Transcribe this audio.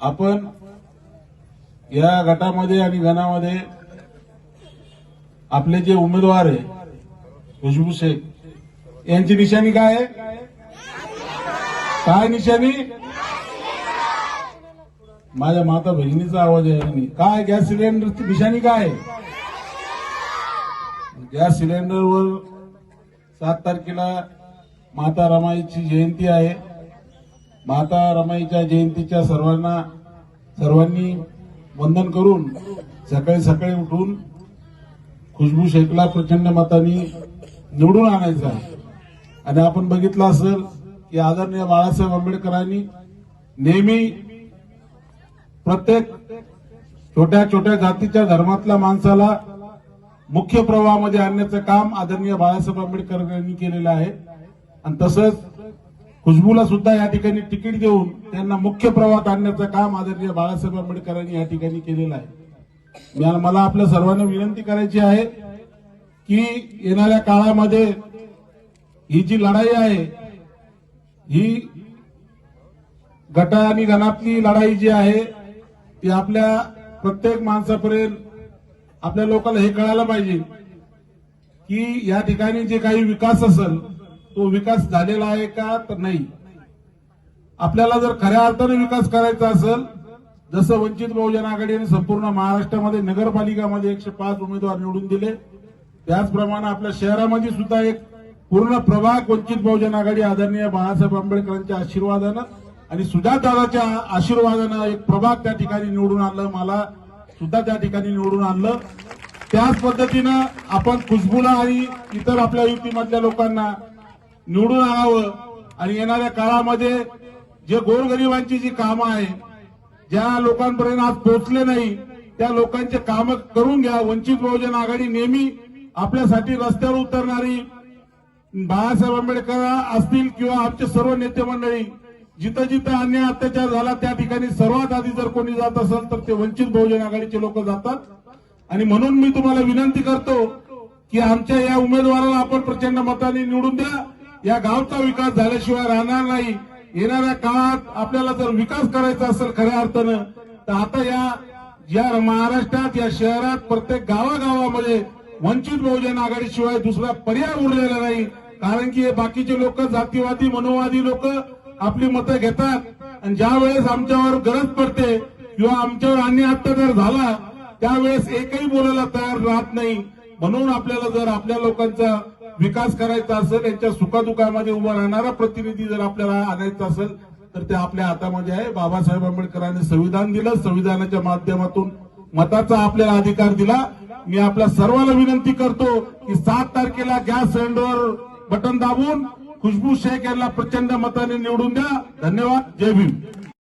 आपण या गटामध्ये आणि गणामध्ये आपले जे उमेदवार आहे खुशबू शेख यांची निशाणी काय आहे? काय निशाणी? माझ्या माता बहिणीचा आवाज आहे आणि काय गॅस सिलेंडरची निशाणी काय आहे? गॅस सिलेंडरवर सात तारखेला माता रमाईची जयंती आहे. माता रमाईच्या जयंतीच्या सर्वांना सर्वांनी वंदन करून सकाळी सकाळी उठून खुशबू शेखला प्रचंड मतांनी निवडून आणायचं आहे. आणि आपण बघितलं असेल की आदरणीय बाळासाहेब आंबेडकरांनी नेहमी प्रत्येक छोट्या छोट्या जातीच्या धर्मातल्या माणसाला मुख्य प्रवाहामध्ये आणण्याचं काम आदरणीय बाळासाहेब आंबेडकर यांनी केलेलं आहे. आणि तसंच खुशबूला सुद्धा या ठिकाणी तिकीट देऊन त्यांना मुख्य प्रवाहात आणण्याचं काम आदरणीय बाळासाहेब आंबेडकरांनी या ठिकाणी केलेलं आहे. मला आपल्या सर्वांना विनंती करायची आहे की येणाऱ्या काळामध्ये ही जी लढाई आहे ही गटा आणि गणातली लढाई जी आहे ती आपल्या प्रत्येक माणसापर्यंत आपल्या लोकांना हे कळायला पाहिजे की या ठिकाणी जे काही विकास असेल तो विकास झालेला आहे का तर नाही. आपल्याला जर खऱ्या अर्थाने विकास करायचा असेल जसं वंचित बहुजन आघाडीने संपूर्ण महाराष्ट्रामध्ये नगरपालिकामध्ये एकशे पाच उमेदवार निवडून दिले. त्याचप्रमाणे आपल्या शहरामध्ये सुद्धा एक पूर्ण प्रभाग वंचित बहुजन आघाडी आदरणीय बाळासाहेब आंबेडकरांच्या आशीर्वादानं आणि सुजातदादाच्या आशीर्वादानं एक प्रभाग त्या ठिकाणी निवडून आणलं मला सुद्धा त्या ठिकाणी निवडून आणलं. त्याच पद्धतीनं आपण खुशबूला आणि इतर आपल्या युतीमधल्या लोकांना निवडून आणावं आणि येणाऱ्या काळामध्ये जे गोरगरिबांची जी कामं आहे ज्या लोकांपर्यंत आज पोहोचले नाही त्या लोकांचे कामं करून घ्या. वंचित बहुजन आघाडी नेहमी आपल्यासाठी रस्त्यावर उतरणारी बाळासाहेब आंबेडकर असतील किंवा आमचे सर्व नेते मंडळी जिथं जिथं अन्याय अत्याचार झाला त्या ठिकाणी सर्वात आधी जर कोणी जात असेल तर ते वंचित बहुजन आघाडीचे लोक जातात. आणि म्हणून मी तुम्हाला विनंती करतो की आमच्या या उमेदवाराला आपण प्रचंड मताने निवडून द्या. या गावचा विकास झाल्याशिवाय राहणार नाही. येणाऱ्या काळात आपल्याला जर विकास करायचा असेल खऱ्या अर्थानं तर आता या या महाराष्ट्रात या शहरात प्रत्येक गावागावामध्ये वंचित बहुजन आघाडीशिवाय दुसरा पर्याय उरलेला नाही. कारण की हे बाकीचे लोक जातीवादी मनोवादी लोक आपली मतं घेतात. आणि ज्या वेळेस आमच्यावर गरज पडते किंवा आमच्यावर अन्य अत्याचार झाला त्यावेळेस एकही बोलायला तयार राहत नाही. म्हणून आपल्याला जर आपल्या लोकांचा विकास करायचा असेल यांच्या सुखादुखामध्ये उभा राहणारा प्रतिनिधी जर आपल्याला आणायचा असेल तर ते आपल्या हातामध्ये आहे. बाबासाहेब आंबेडकरांनी संविधान दिलं. संविधानाच्या माध्यमातून मताचा आपल्याला अधिकार दिला. मी आपल्या सर्वांना विनंती करतो की सात तारखेला गॅस सिलेंडरवर बटन दाबून खुशबू शेख यांना प्रचंड मताने निवडून द्या. धन्यवाद. जय भीम.